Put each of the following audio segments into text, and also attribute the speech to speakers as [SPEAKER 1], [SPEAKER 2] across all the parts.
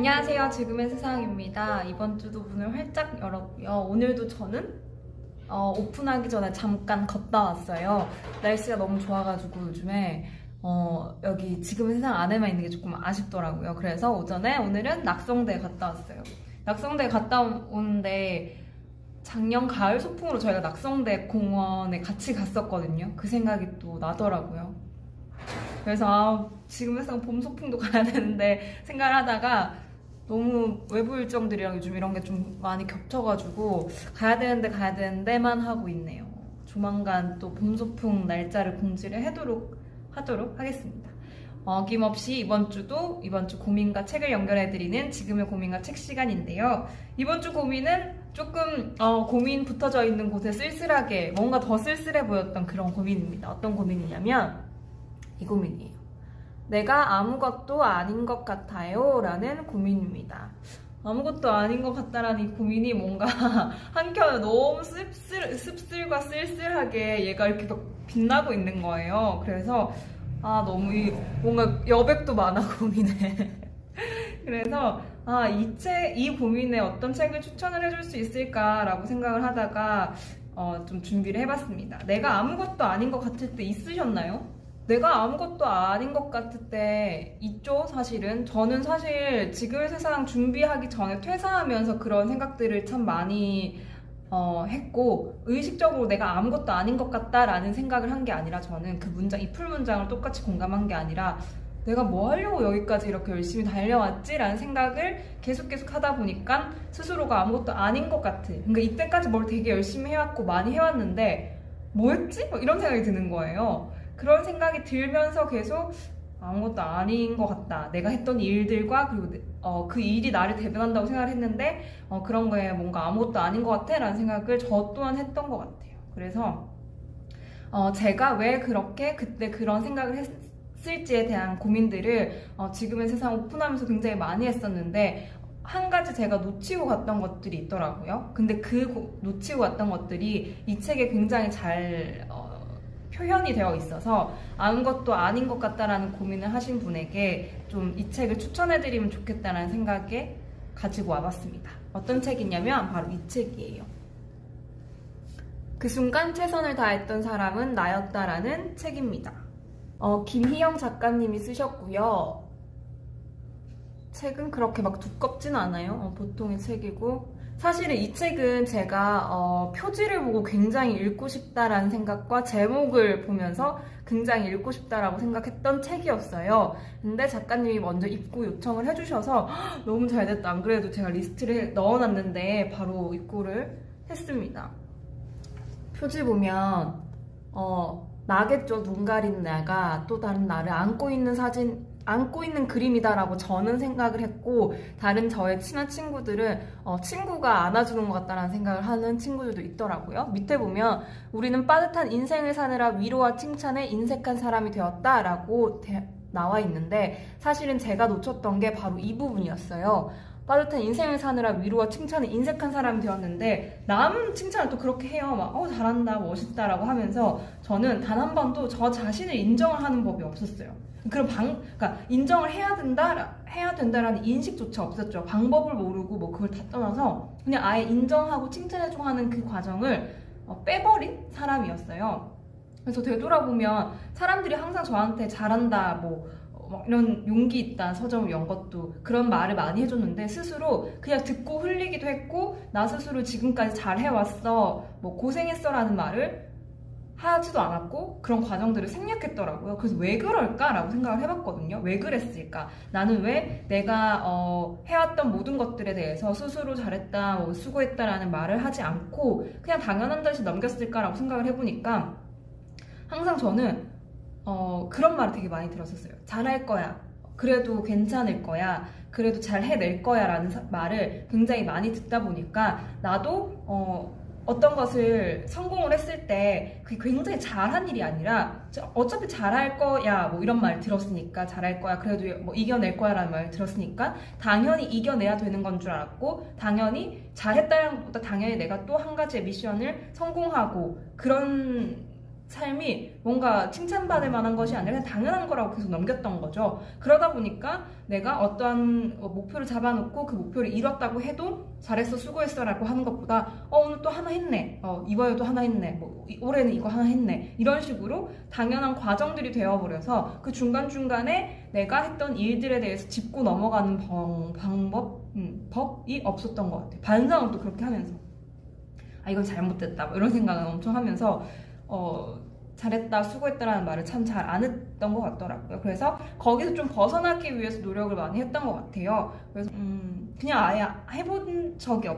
[SPEAKER 1] 안녕하세요. 지금의 세상입니다. 이번 주도 문을 활짝 열었고요. 오늘도 저는 어, 오픈하기 전에 잠깐 걷다 왔어요. 날씨가 너무 좋아가지고 요즘에 어, 여기 지금의 세상 안에만 있는 게 조금 아쉽더라고요. 그래서 오전에 오늘은 낙성대에 갔다 왔어요. 낙성대에 갔다 오는데 작년 가을 소풍으로 저희가 낙성대 공원에 같이 갔었거든요. 그 생각이 또 나더라고요. 그래서 아, 지금 세상 봄 소풍도 가야 되는데 생각을 하다가 너무 외부 일정들이랑 요즘 이런 게 좀 많이 겹쳐가지고 가야 되는데 가야 되는데만 하고 있네요. 조만간 또 봄 소풍 날짜를 공지를 해도록 하도록 하겠습니다. 어김없이 이번 주도 이번 주 고민과 책을 연결해드리는 지금의 고민과 책 시간인데요. 이번 주 고민은 조금 어, 고민 붙어져 있는 곳에 쓸쓸하게 뭔가 더 쓸쓸해 보였던 그런 고민입니다. 어떤 고민이냐면 이 고민이에요. 내가 아무것도 아닌 것 같아요. 라는 고민입니다. 아무것도 아닌 것 같다라는 이 고민이 뭔가 한켠에 너무 씁쓸, 씁쓸과 쓸쓸하게 얘가 이렇게 막 빛나고 있는 거예요. 그래서 아 너무 이 뭔가 여백도 많아 고민에. 그래서 아 이 책, 이 고민에 어떤 책을 추천을 해줄 수 있을까라고 생각을 하다가 어, 좀 준비를 해봤습니다. 내가 아무것도 아닌 것 같을 때 있으셨나요? 내가 아무것도 아닌 것 같을 때 있죠, 사실은. 저는 사실 지금의 세상 준비하기 전에 퇴사하면서 그런 생각들을 참 많이 어, 했고, 의식적으로 내가 아무것도 아닌 것 같다라는 생각을 한 게 아니라 저는 그 문장, 이 풀 문장을 똑같이 공감한 게 아니라 내가 뭐 하려고 여기까지 이렇게 열심히 달려왔지라는 생각을 계속 계속 하다 보니까 스스로가 아무것도 아닌 것 같은. 그러니까 이때까지 뭘 되게 열심히 해왔고 많이 해왔는데 뭐였지? 뭐 이런 생각이 드는 거예요. 그런 생각이 들면서 계속 아무것도 아닌 것 같다. 내가 했던 일들과 그리고 내- 어, 그 일이 나를 대변한다고 생각을 했는데 어, 그런 거에 뭔가 아무것도 아닌 것 같아 라는 생각을 저 또한 했던 것 같아요. 그래서 어, 제가 왜 그렇게 그때 그런 생각을 했을지에 대한 고민들을 어, 지금의 세상 오픈하면서 굉장히 많이 했었는데 한 가지 제가 놓치고 갔던 것들이 있더라고요. 근데 그 고- 놓치고 갔던 것들이 이 책에 굉장히 잘 어, 표현이 되어 있어서 아무것도 아닌 것 같다라는 고민을 하신 분에게 좀 이 책을 추천해드리면 좋겠다라는 생각에 가지고 와봤습니다. 어떤 책이냐면 바로 이 책이에요. 그 순간 최선을 다했던 사람은 나였다라는 책입니다. 어, 김희영 작가님이 쓰셨고요. 책은 그렇게 막 두껍진 않아요. 어, 보통의 책이고. 사실은 이 책은 제가 어, 표지를 보고 굉장히 읽고 싶다라는 생각과 제목을 보면서 굉장히 읽고 싶다라고 생각했던 책이었어요. 근데 작가님이 먼저 입고 요청을 해주셔서 "헉, 너무 잘 됐다. 안 그래도 제가 리스트를 넣어놨는데 바로 입고를 했습니다. 표지 보면 어, 나겠죠. 눈 가린 나가 또 다른 나를 안고 있는 사진, 안고 있는 그림이다라고 저는 생각을 했고 다른 저의 친한 친구들은 어, 친구가 안아주는 것 같다라는 생각을 하는 친구들도 있더라고요. 밑에 보면 우리는 빠듯한 인생을 사느라 위로와 칭찬에 인색한 사람이 되었다라고 대- 나와 있는데 사실은 제가 놓쳤던 게 바로 이 부분이었어요. 빠듯한 인생을 사느라 위로와 칭찬에 인색한 사람이 되었는데 남 칭찬을 또 그렇게 해요. 막 어 잘한다, 멋있다라고 하면서 저는 단 한 번도 저 자신을 인정을 하는 법이 없었어요. 그런 방, 그러니까 인정을 해야 된다, 해야 된다라는 인식조차 없었죠. 방법을 모르고 뭐 그걸 다 떠나서 그냥 아예 인정하고 칭찬해주고 하는 그 과정을 어, 빼버린 사람이었어요. 그래서 되돌아보면 사람들이 항상 저한테 잘한다, 뭐 어, 막 이런 용기 있다 서점을 연 것도 그런 말을 많이 해줬는데 스스로 그냥 듣고 흘리기도 했고 나 스스로 지금까지 잘 해왔어 뭐 고생했어라는 말을 하지도 않았고 그런 과정들을 생략했더라고요. 그래서 왜 그럴까라고 생각을 해봤거든요. 왜 그랬을까? 나는 왜 내가 어, 해왔던 모든 것들에 대해서 스스로 잘했다, 뭐 수고했다라는 말을 하지 않고 그냥 당연한 듯이 넘겼을까라고 생각을 해보니까 항상 저는 어, 그런 말을 되게 많이 들었었어요. 잘할 거야. 그래도 괜찮을 거야. 그래도 잘 해낼 거야. 라는 사- 말을 굉장히 많이 듣다 보니까 나도 어, 어떤 것을 성공을 했을 때 그게 굉장히 잘한 일이 아니라 저- 어차피 잘할 거야. 뭐 이런 말 들었으니까 잘할 거야. 그래도 뭐 이겨낼 거야. 라는 말 들었으니까 당연히 이겨내야 되는 건 줄 알았고 당연히 잘했다는 것보다 당연히 내가 또 한 가지의 미션을 성공하고 그런 삶이 뭔가 칭찬받을 만한 것이 아니라 그냥 당연한 거라고 계속 넘겼던 거죠. 그러다 보니까 내가 어떠한 어, 목표를 잡아놓고 그 목표를 이뤘다고 해도 잘했어, 수고했어 라고 하는 것보다 어 오늘 또 하나 했네, 어 이번에 또 하나 했네, 뭐 이- 올해는 이거 하나 했네 이런 식으로 당연한 과정들이 되어버려서 그 중간 중간에 내가 했던 일들에 대해서 짚고 넘어가는 방, 방법, 음, 법이 없었던 것 같아요. 반성을 또 그렇게 하면서. 아 이건 잘못됐다 뭐 이런 생각을 엄청 하면서 어 잘했다 수고했다라는 말을 참 잘 안 했던 것 같더라고요. 그래서 거기서 좀 벗어나기 위해서 노력을 많이 했던 것 같아요. 그래서 음 그냥 아예 해본 적이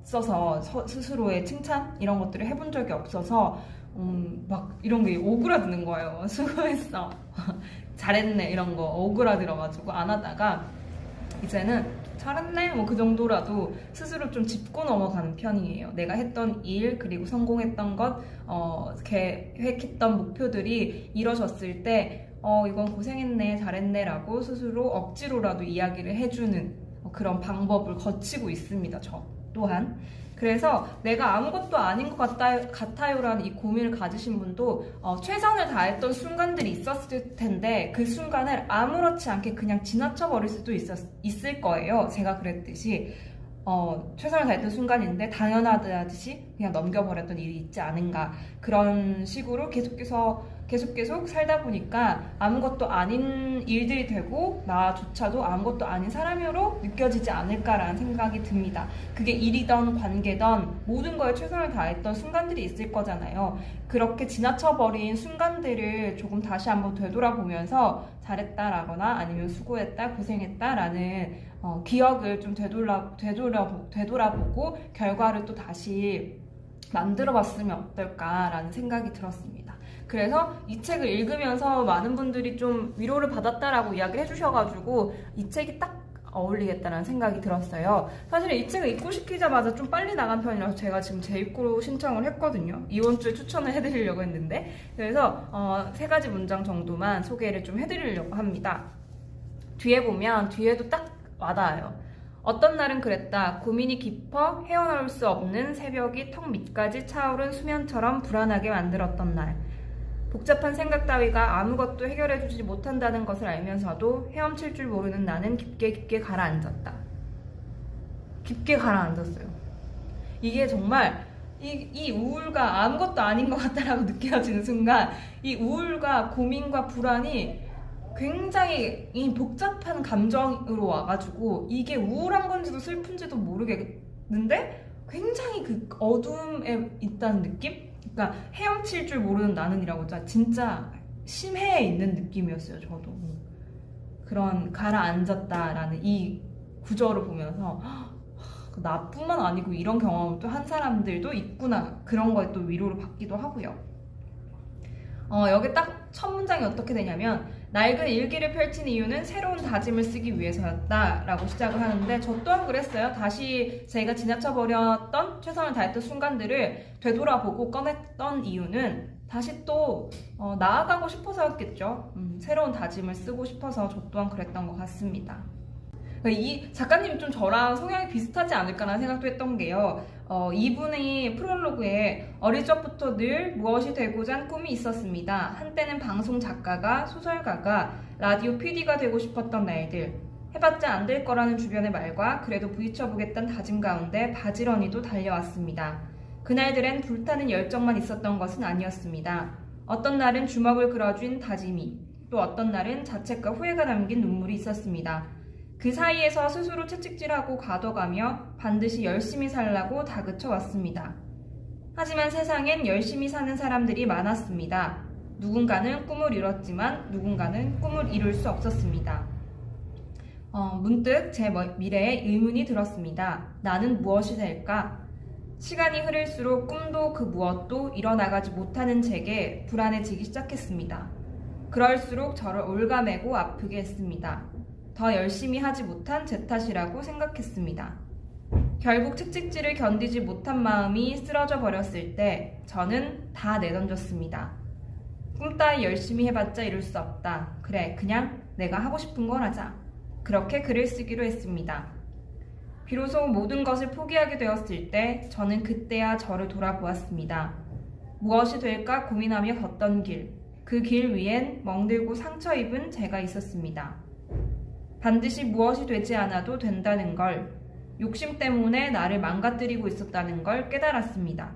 [SPEAKER 1] 없어서 서- 스스로의 칭찬 이런 것들을 해본 적이 없어서 음, 막 이런 게 오그라드는 거예요. 수고했어. 잘했네. 이런 거 오그라들어가지고 안 하다가 이제는 잘했네 뭐 그 정도라도 스스로 좀 짚고 넘어가는 편이에요. 내가 했던 일 그리고 성공했던 것, 어, 계획했던 목표들이 이뤄졌을 때, 어 이건 고생했네, 잘했네라고 스스로 억지로라도 이야기를 해주는 어, 그런 방법을 거치고 있습니다. 저 또한. 그래서 내가 아무것도 아닌 것 같다, 같아요라는 이 고민을 가지신 분도 어, 최선을 다했던 순간들이 있었을 텐데 그 순간을 아무렇지 않게 그냥 지나쳐 버릴 수도 있었, 있을 거예요. 제가 그랬듯이 어, 최선을 다했던 순간인데 당연하듯이 그냥 넘겨버렸던 일이 있지 않은가 그런 식으로 계속해서 계속 계속 살다 보니까 아무것도 아닌 일들이 되고 나조차도 아무것도 아닌 사람으로 느껴지지 않을까라는 생각이 듭니다. 그게 일이던 관계던 모든 거에 최선을 다했던 순간들이 있을 거잖아요. 그렇게 지나쳐버린 순간들을 조금 다시 한번 되돌아보면서 잘했다라거나 아니면 수고했다, 고생했다라는 어, 기억을 좀 되돌아, 되돌아, 되돌아보고 결과를 또 다시 만들어 봤으면 어떨까라는 생각이 들었습니다. 그래서 이 책을 읽으면서 많은 분들이 좀 위로를 받았다라고 이야기를 해주셔가지고 이 책이 딱 어울리겠다는 생각이 들었어요. 사실 이 책을 입고 시키자마자 좀 빨리 나간 편이라서 제가 지금 재입고로 신청을 했거든요. 이번 주에 추천을 해드리려고 했는데 그래서 어, 세 가지 문장 정도만 소개를 좀 해드리려고 합니다. 뒤에 보면 뒤에도 딱 와닿아요. 어떤 날은 그랬다. 고민이 깊어 헤어나올 수 없는 새벽이 턱 밑까지 차오른 수면처럼 불안하게 만들었던 날. 복잡한 생각 따위가 아무것도 해결해주지 못한다는 것을 알면서도 헤엄칠 줄 모르는 나는 깊게 깊게 가라앉았다. 깊게 가라앉았어요. 이게 정말 이, 이 우울과 아무것도 아닌 것 같다라고 느껴지는 순간 이 우울과 고민과 불안이 굉장히 이 복잡한 감정으로 와가지고 이게 우울한 건지도 슬픈지도 모르겠는데 굉장히 그 어둠에 있다는 느낌? 그러니까 헤엄칠 줄 모르는 나는이라고 자 진짜 심해에 있는 느낌이었어요 저도. 그런 가라앉았다라는 이 구절을 보면서 그 나뿐만 아니고 이런 경험을 또 한 사람들도 있구나. 그런 거에 또 위로를 받기도 하고요. 어, 여기 딱 첫 문장이 어떻게 되냐면 낡은 일기를 펼친 이유는 새로운 다짐을 쓰기 위해서였다라고 시작을 하는데 저 또한 그랬어요. 다시 제가 지나쳐 버렸던 최선을 다했던 순간들을 되돌아보고 꺼냈던 이유는 다시 또 어, 나아가고 싶어서였겠죠. 음, 새로운 다짐을 쓰고 싶어서 저 또한 그랬던 것 같습니다. 이 작가님이 좀 저랑 성향이 비슷하지 않을까라는 생각도 했던 게요. 어, 이분의 프롤로그에 어릴 적부터 늘 무엇이 되고자 한 꿈이 있었습니다. 한때는 방송 작가가, 소설가가, 라디오 PD가 되고 싶었던 날들. 해봤자 안 될 거라는 주변의 말과 그래도 부딪혀보겠다는 다짐 가운데 바지런히도 달려왔습니다. 그날들엔 불타는 열정만 있었던 것은 아니었습니다. 어떤 날은 주먹을 그려쥔 다짐이, 또 어떤 날은 자책과 후회가 담긴 눈물이 있었습니다. 그 사이에서 스스로 채찍질하고 가둬가며 반드시 열심히 살라고 다그쳐 왔습니다. 하지만 세상엔 열심히 사는 사람들이 많았습니다. 누군가는 꿈을 이뤘지만 누군가는 꿈을 이룰 수 없었습니다. 어, 문득 제 머- 미래에 의문이 들었습니다. 나는 무엇이 될까? 시간이 흐를수록 꿈도 그 무엇도 일어나가지 못하는 제게 불안해지기 시작했습니다. 그럴수록 저를 올가매고 아프게 했습니다. 더 열심히 하지 못한 제 탓이라고 생각했습니다. 결국 채찍질을 견디지 못한 마음이 쓰러져 버렸을 때 저는 다 내던졌습니다. 꿈 따위 열심히 해봤자 이룰 수 없다. 그래, 그냥 내가 하고 싶은 걸 하자. 그렇게 글을 쓰기로 했습니다. 비로소 모든 것을 포기하게 되었을 때 저는 그때야 저를 돌아보았습니다. 무엇이 될까 고민하며 걷던 길. 그 길 위엔 멍들고 상처 입은 제가 있었습니다. 반드시 무엇이 되지 않아도 된다는 걸, 욕심 때문에 나를 망가뜨리고 있었다는 걸 깨달았습니다.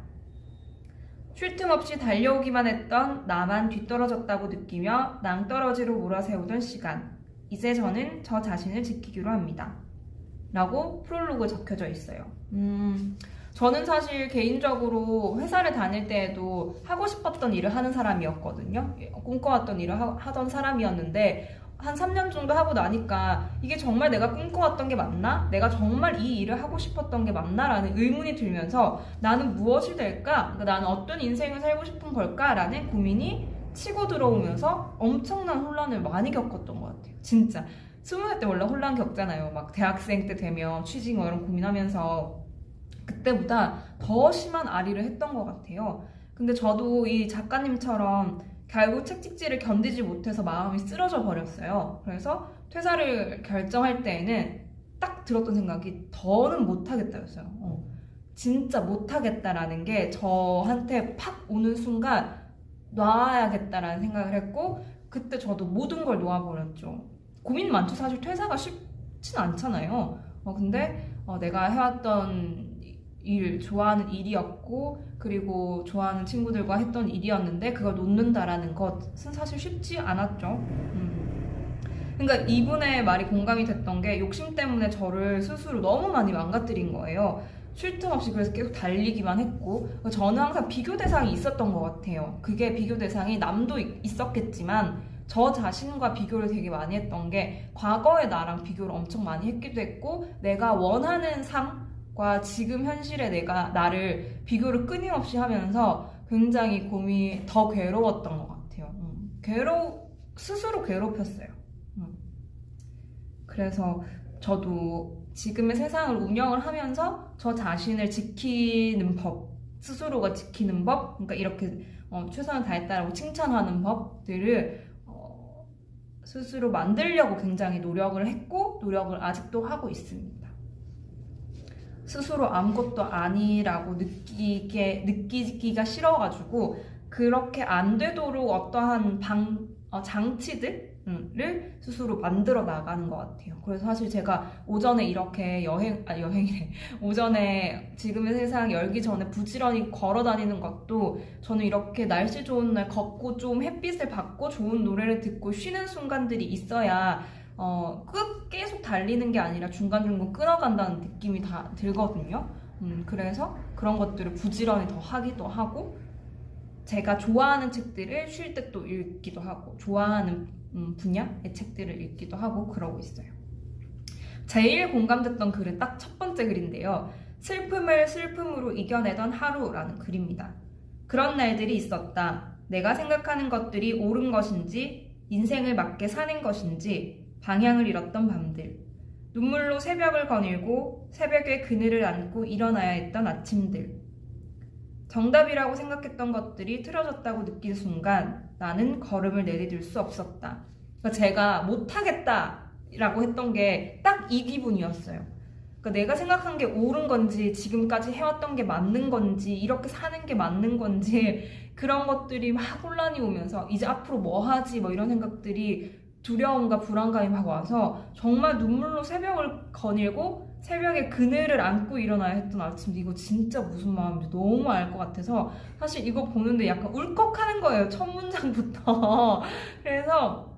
[SPEAKER 1] 쉴 틈 없이 달려오기만 했던 나만 뒤떨어졌다고 느끼며 낭떠러지로 몰아세우던 시간. 이제 저는 저 자신을 지키기로 합니다. 라고 프롤로그 적혀져 있어요. 음, 저는 사실 개인적으로 회사를 다닐 때에도 하고 싶었던 일을 하는 사람이었거든요. 꿈꿔왔던 일을 하, 하던 사람이었는데 한 3년 정도 하고 나니까 이게 정말 내가 꿈꿔왔던 게 맞나? 내가 정말 이 일을 하고 싶었던 게 맞나? 라는 의문이 들면서 나는 무엇이 될까? 그러니까 나는 어떤 인생을 살고 싶은 걸까? 라는 고민이 치고 들어오면서 엄청난 혼란을 많이 겪었던 것 같아요. 진짜. 스무 살 때 원래 혼란 겪잖아요. 막 대학생 때 되면 취직 뭐 이런 고민하면서 그때보다 더 심한 아리를 했던 것 같아요. 근데 저도 이 작가님처럼 결국 책찍질을 견디지 못해서 마음이 쓰러져 버렸어요. 그래서 퇴사를 결정할 때에는 딱 들었던 생각이 더는 못하겠다였어요. 어, 진짜 못하겠다라는 게 저한테 팍 오는 순간 놔야겠다라는 생각을 했고 그때 저도 모든 걸 놓아버렸죠. 고민 많죠. 사실 퇴사가 쉽진 않잖아요. 어, 근데 어, 내가 해왔던 일, 좋아하는 일이었고, 그리고 좋아하는 친구들과 했던 일이었는데, 그걸 놓는다라는 것은 사실 쉽지 않았죠. 음. 그러니까 이분의 말이 공감이 됐던 게 욕심 때문에 저를 스스로 너무 많이 망가뜨린 거예요. 쉴 틈 없이 그래서 계속 달리기만 했고, 저는 항상 비교 대상이 있었던 것 같아요. 그게 비교 대상이 남도 있었겠지만, 저 자신과 비교를 되게 많이 했던 게 과거의 나랑 비교를 엄청 많이 했기도 했고 내가 원하는 삶 과 지금 현실의 내가 나를 비교를 끊임없이 하면서 굉장히 고민이 더 괴로웠던 것 같아요. 음. 괴로 스스로 괴롭혔어요. 음. 그래서 저도 지금의 세상을 운영을 하면서 저 자신을 지키는 법, 스스로가 지키는 법, 그러니까 이렇게 어, 최선을 다했다라고 칭찬하는 법들을 스스로 만들려고 굉장히 노력을 했고 노력을 아직도 하고 있습니다. 스스로 아무것도 아니라고 느끼게 느끼기가 싫어가지고 그렇게 안 되도록 어떠한 방 어, 장치들을 스스로 만들어 나가는 것 같아요. 그래서 사실 제가 오전에 이렇게 여행 아 여행이래 오전에 지금의 세상 열기 전에 부지런히 걸어 다니는 것도 저는 이렇게 날씨 좋은 날 걷고 좀 햇빛을 받고 좋은 노래를 듣고 쉬는 순간들이 있어야 어, 끝 계속 달리는 게 아니라 중간중간 끊어간다는 느낌이 다 들거든요. 음, 그래서 그런 것들을 부지런히 더 하기도 하고 제가 좋아하는 책들을 쉴 때 또 읽기도 하고 좋아하는 음, 분야의 책들을 읽기도 하고 그러고 있어요. 제일 공감됐던 글은 딱 첫 번째 글인데요. 슬픔을 슬픔으로 이겨내던 하루라는 글입니다. 그런 날들이 있었다. 내가 생각하는 것들이 옳은 것인지, 인생을 맞게 사는 것인지, 방향을 잃었던 밤들. 눈물로 새벽을 거닐고, 새벽에 그늘을 안고 일어나야 했던 아침들. 정답이라고 생각했던 것들이 틀어졌다고 느낀 순간 나는 걸음을 내디딜 수 없었다. 그러니까 제가 못하겠다라고 했던 게 딱 이 기분이었어요. 그러니까 내가 생각한 게 옳은 건지 지금까지 해왔던 게 맞는 건지 이렇게 사는 게 맞는 건지 그런 것들이 막 혼란이 오면서 이제 앞으로 뭐 하지 뭐 이런 생각들이 두려움과 불안감이 막 와서 정말 눈물로 새벽을 거닐고 새벽에 그늘을 안고 일어나야 했던 아침 이거 진짜 무슨 마음인지 너무 알 것 같아서 사실 이거 보는데 약간 울컥하는 거예요 첫 문장부터. 그래서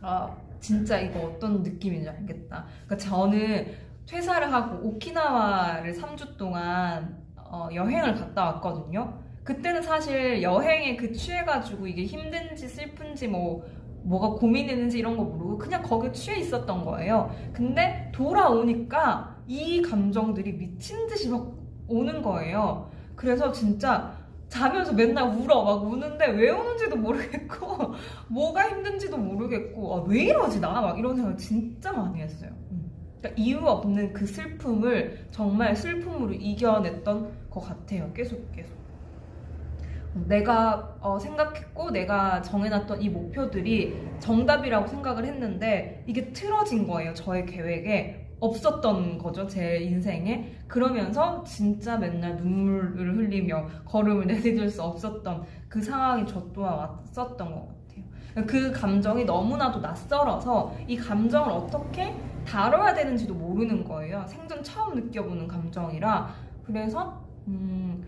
[SPEAKER 1] 아 진짜 이거 어떤 느낌인지 알겠다. 그러니까 저는 퇴사를 하고 오키나와를 3주 동안 어, 여행을 갔다 왔거든요. 그때는 사실 여행에 그 취해가지고 이게 힘든지 슬픈지 뭐 뭐가 고민했는지 이런 거 모르고 그냥 거기에 취해 있었던 거예요. 근데 돌아오니까 이 감정들이 미친 듯이 막 오는 거예요. 그래서 진짜 자면서 맨날 울어. 막 우는데 왜 우는지도 모르겠고, 뭐가 힘든지도 모르겠고, 아, 왜 이러지, 나? 막 이런 생각 진짜 많이 했어요. 음. 그러니까 이유 없는 그 슬픔을 정말 슬픔으로 이겨냈던 것 같아요. 계속, 계속. 내가 어, 생각했고 내가 정해놨던 이 목표들이 정답이라고 생각을 했는데 이게 틀어진 거예요 저의 계획에. 없었던 거죠 제 인생에. 그러면서 진짜 맨날 눈물을 흘리며 걸음을 내디딜 수 없었던 그 상황이 저 또한 왔었던 것 같아요. 그 감정이 너무나도 낯설어서 이 감정을 어떻게 다뤄야 되는지도 모르는 거예요. 생전 처음 느껴보는 감정이라. 그래서 음,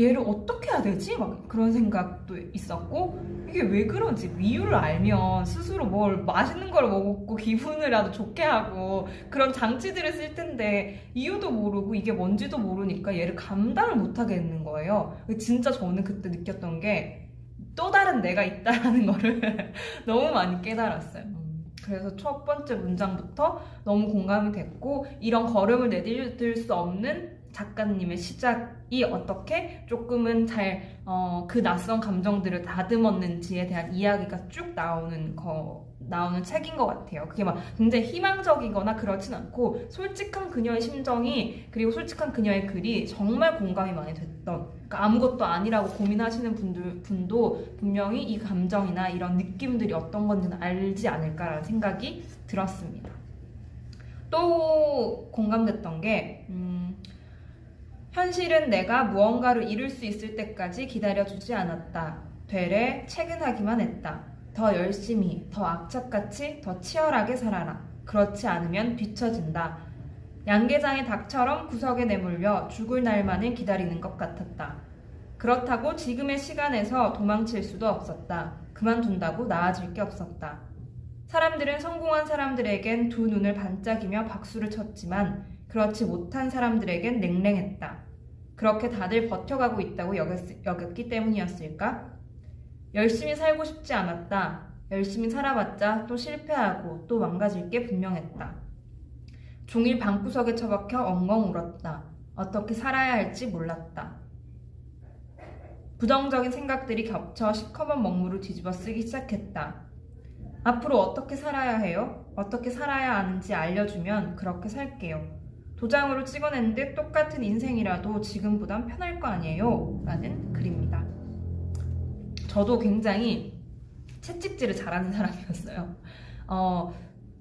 [SPEAKER 1] 얘를 어떻게 해야 되지? 막 그런 생각도 있었고 이게 왜 그런지 이유를 알면 스스로 뭘 맛있는 걸 먹고 기분을라도 좋게 하고 그런 장치들을 쓸 텐데 이유도 모르고 이게 뭔지도 모르니까 얘를 감당을 못 하겠는 거예요. 진짜 저는 그때 느꼈던 게 또 다른 내가 있다라는 거를 너무 많이 깨달았어요. 그래서 첫 번째 문장부터 너무 공감이 됐고 이런 걸음을 내디딜 수 없는 작가님의 시작이 어떻게 조금은 잘 그 낯선 감정들을 다듬었는지에 대한 이야기가 쭉 나오는 거 나오는 책인 것 같아요. 그게 막 굉장히 희망적이거나 그렇진 않고 솔직한 그녀의 심정이 그리고 솔직한 그녀의 글이 정말 공감이 많이 됐던 그러니까 아무것도 아니라고 고민하시는 분들 분도 분명히 이 감정이나 이런 느낌들이 어떤 건지는 알지 않을까라는 생각이 들었습니다. 또 공감됐던 게 음, 현실은 내가 무언가를 이룰 수 있을 때까지 기다려주지 않았다. 되레 퇴근하기만 했다. 더 열심히, 더 악착같이, 더 치열하게 살아라. 그렇지 않으면 뒤처진다. 양계장의 닭처럼 구석에 내몰려 죽을 날만을 기다리는 것 같았다. 그렇다고 지금의 시간에서 도망칠 수도 없었다. 그만둔다고 나아질 게 없었다. 사람들은 성공한 사람들에겐 두 눈을 반짝이며 박수를 쳤지만 그렇지 못한 사람들에겐 냉랭했다. 그렇게 다들 버텨가고 있다고 여겼, 여겼기 때문이었을까? 열심히 살고 싶지 않았다. 열심히 살아봤자 또 실패하고 또 망가질 게 분명했다. 종일 방구석에 처박혀 엉엉 울었다. 어떻게 살아야 할지 몰랐다. 부정적인 생각들이 겹쳐 시커먼 먹물을 뒤집어 쓰기 시작했다. 앞으로 어떻게 살아야 해요? 어떻게 살아야 하는지 알려주면 그렇게 살게요. 도장으로 찍어냈는데 똑같은 인생이라도 지금보단 편할 거 아니에요? 라는 글입니다. 저도 굉장히 채찍질을 잘하는 사람이었어요. 어,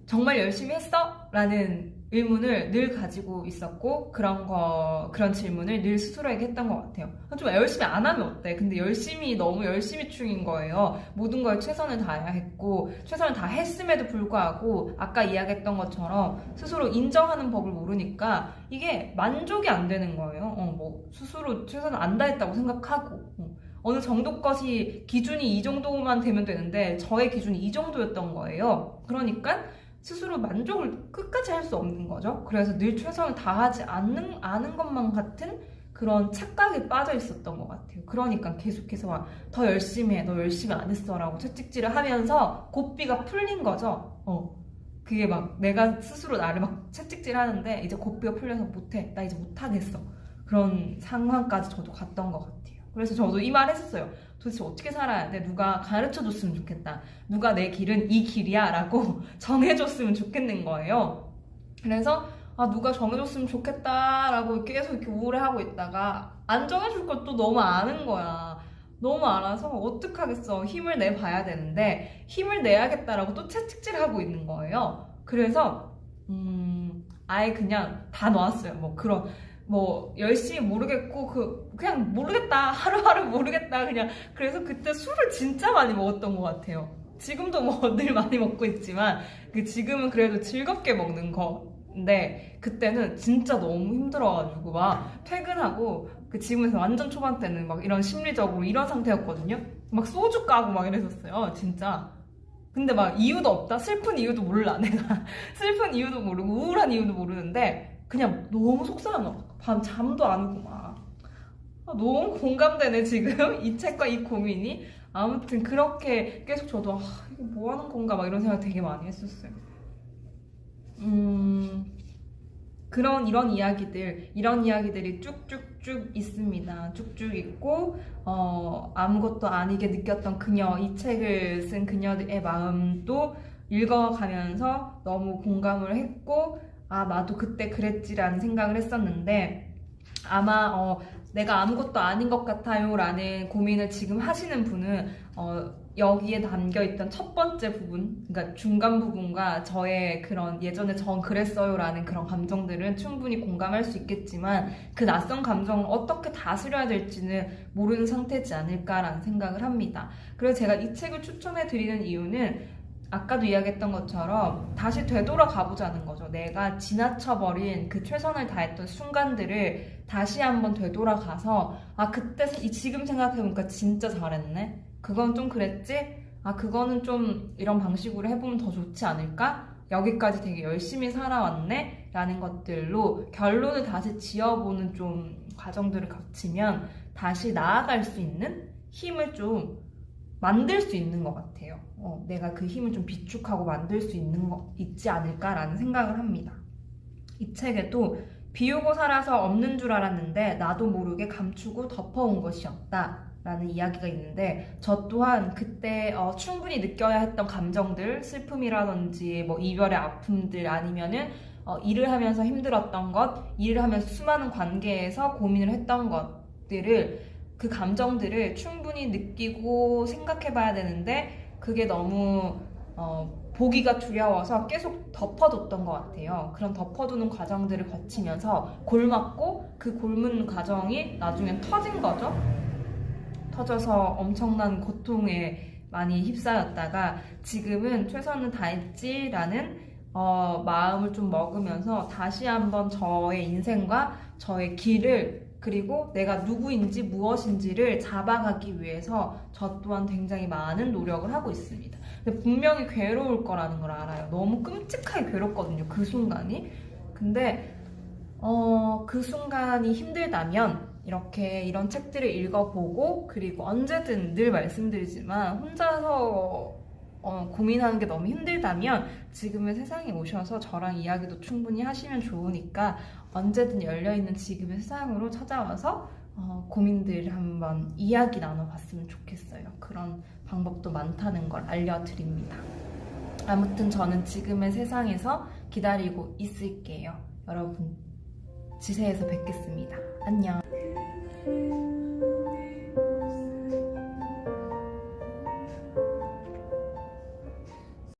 [SPEAKER 1] 정말 열심히 했어? 라는 의문을 늘 가지고 있었고 그런 거 그런 질문을 늘 스스로에게 했던 것 같아요. 좀 열심히 안 하면 어때? 근데 열심히 너무 열심히 중인 거예요. 모든 걸 최선을 다해야 했고 최선을 다 했음에도 불구하고 아까 이야기했던 것처럼 스스로 인정하는 법을 모르니까 이게 만족이 안 되는 거예요. 어, 뭐 스스로 최선을 안 다했다고 생각하고 어. 어느 정도 것이 기준이 이 정도만 되면 되는데 저의 기준이 이 정도였던 거예요. 그러니까 스스로 만족을 끝까지 할 수 없는 거죠. 그래서 늘 최선을 다하지 않는, 않은 것만 같은 그런 착각에 빠져 있었던 것 같아요. 그러니까 계속해서 더 열심히 해, 너 열심히 안 했어라고 채찍질을 하면서 고삐가 풀린 거죠. 어. 그게 막 내가 스스로 나를 막 채찍질 하는데 이제 고삐가 풀려서 못해. 나 이제 못하겠어. 그런 상황까지 저도 갔던 것 같아요. 그래서 저도 이 말 했었어요. 도대체 어떻게 살아야 돼? 누가 가르쳐 줬으면 좋겠다. 누가 내 길은 이 길이야. 라고 정해줬으면 좋겠는 거예요. 그래서 아, 누가 정해줬으면 좋겠다 라고 계속 이렇게 우울해하고 있다가 안 정해줄 것도 너무 아는 거야. 너무 알아서 어떡하겠어. 힘을 내봐야 되는데 힘을 내야겠다라고 또 채찍질하고 있는 거예요. 그래서 음, 아예 그냥 다 놨어요. 뭐 그런 뭐 열심히 모르겠고 그 그냥 모르겠다 하루하루 모르겠다 그냥 그래서 그때 술을 진짜 많이 먹었던 것 같아요. 지금도 뭐 늘 많이 먹고 있지만 그 지금은 그래도 즐겁게 먹는 거인데 그때는 진짜 너무 힘들어가지고 막 퇴근하고 그 지금에서 완전 초반 때는 막 이런 심리적으로 이런 상태였거든요. 막 소주 까고 막 이랬었어요, 진짜. 근데 막 이유도 없다, 슬픈 이유도 몰라 내가 슬픈 이유도 모르고 우울한 이유도 모르는데 그냥 너무 속상한 거. 밤 잠도 안 오고 막 아, 너무 공감되네 지금 이 책과 이 고민이 아무튼 그렇게 계속 저도 아, 이거 뭐 하는 건가 막 이런 생각 되게 많이 했었어요. 음 그런 이런 이야기들 이런 이야기들이 쭉쭉쭉 있습니다. 쭉쭉 있고 어, 아무것도 아니게 느꼈던 그녀 이 책을 쓴 그녀의 마음도 읽어가면서 너무 공감을 했고 아 나도 그때 그랬지라는 생각을 했었는데 아마 어, 내가 아무것도 아닌 것 같아요 라는 고민을 지금 하시는 분은 어, 여기에 담겨 있던 첫 번째 부분, 그러니까 중간 부분과 저의 그런 예전에 전 그랬어요 라는 그런 감정들은 충분히 공감할 수 있겠지만 그 낯선 감정을 어떻게 다스려야 될지는 모르는 상태지 않을까라는 생각을 합니다. 그래서 제가 이 책을 추천해 드리는 이유는 아까도 이야기했던 것처럼 다시 되돌아가 보자는 거죠. 내가 지나쳐버린 그 최선을 다했던 순간들을 다시 한번 되돌아가서 아 그때 이- 지금 생각해보니까 진짜 잘했네. 그건 좀 그랬지. 아 그거는 좀 이런 방식으로 해보면 더 좋지 않을까? 여기까지 되게 열심히 살아왔네 라는 것들로 결론을 다시 지어보는 좀 과정들을 거치면 다시 나아갈 수 있는 힘을 좀 만들 수 있는 것 같아요. 어, 내가 그 힘을 좀 비축하고 만들 수 있는 거 있지 않을까라는 생각을 합니다. 이 책에도 비우고 살아서 없는 줄 알았는데 나도 모르게 감추고 덮어온 것이었다. 라는 이야기가 있는데 저 또한 그때 어, 충분히 느껴야 했던 감정들 슬픔이라든지 뭐 이별의 아픔들 아니면은 어, 일을 하면서 힘들었던 것 일을 하면서 수많은 관계에서 고민을 했던 것들을 그 감정들을 충분히 느끼고 생각해 봐야 되는데 그게 너무 어, 보기가 두려워서 계속 덮어뒀던 것 같아요. 그런 덮어두는 과정들을 거치면서 골맞고 그 골문 과정이 나중엔 터진 거죠. 터져서 엄청난 고통에 많이 휩싸였다가 지금은 최선을 다했지라는 어, 마음을 좀 먹으면서 다시 한번 저의 인생과 저의 길을 그리고 내가 누구인지 무엇인지를 잡아가기 위해서 저 또한 굉장히 많은 노력을 하고 있습니다. 근데 분명히 괴로울 거라는 걸 알아요. 너무 끔찍하게 괴롭거든요. 그 순간이. 근데 어, 그 순간이 힘들다면 이렇게 이런 책들을 읽어보고 그리고 언제든 늘 말씀드리지만 혼자서 어, 고민하는 게 너무 힘들다면 지금의 세상에 오셔서 저랑 이야기도 충분히 하시면 좋으니까 언제든 열려있는 지금의 세상으로 찾아와서 어, 고민들을 한번 이야기 나눠봤으면 좋겠어요. 그런 방법도 많다는 걸 알려드립니다. 아무튼 저는 지금의 세상에서 기다리고 있을게요. 여러분, 지세에서 뵙겠습니다. 안녕.